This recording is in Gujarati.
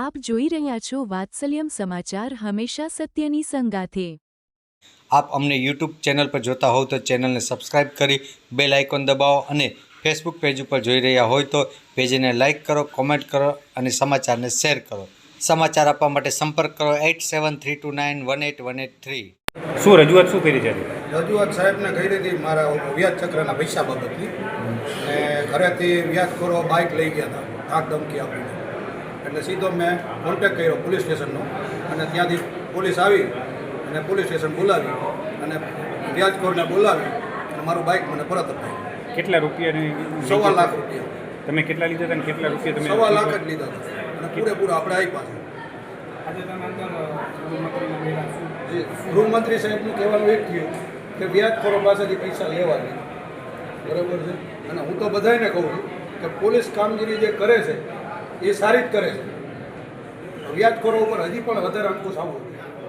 આપ જોઈ રહ્યા છો વાત્સલ્યમ સમાચાર હંમેશા સત્યની સંગાથે. આપ અમને યુટ્યુબ ચેનલ પર જોતા હોવ તો ચેનલને સબસ્ક્રાઇબ કરી બેલ આઇકોન દબાવો અને ફેસબુક પેજ ઉપર જોઈ રહ્યા હોય તો પેજને લાઇક કરો કોમેન્ટ કરો અને સમાચારને શેર કરો. સમાચાર આપવા માટે સંપર્ક કરો eight seven three two nine one eight one eight three. શું રજૂઆત શું કરી છે? રજૂઆત સાહેબને કરી હતી મારા વ્યાજ ચક્રના પૈસા બાબતની. અને ઘરેથી વ્યાજખોરો બાઇક લઈ ગયા હતા. આગ ધમકી આપીને એટલે સીધો મેં કોન્ટેક કર્યો પોલીસ સ્ટેશનનો અને ત્યાંથી પોલીસ આવી અને પોલીસ સ્ટેશન બોલાવી અને વ્યાજખોરને બોલાવી અને મારું બાઇક મને પરત અપાયું. કેટલા રૂપિયાની સવા લાખ રૂપિયા. તમે કેટલા લીધા હતા અને કેટલા રૂપિયા તમે સવા લાખ જ લીધા હતા. અને પૂરેપૂરા આપણે આપ્યા છે. જી, ગૃહમંત્રી સાહેબનું કહેવાનું એક થયું કે વ્યાજખોરો પાસેથી પૈસા લેવા નહીં બરાબર છે? અને હું તો બધાને કહું છું કે પોલીસ કામગીરી જે કરે છે એ સારી જ કરે છે. વ્યાજખોરો ઉપર હજી પણ વધારે અંકુશ આવવો જોઈએ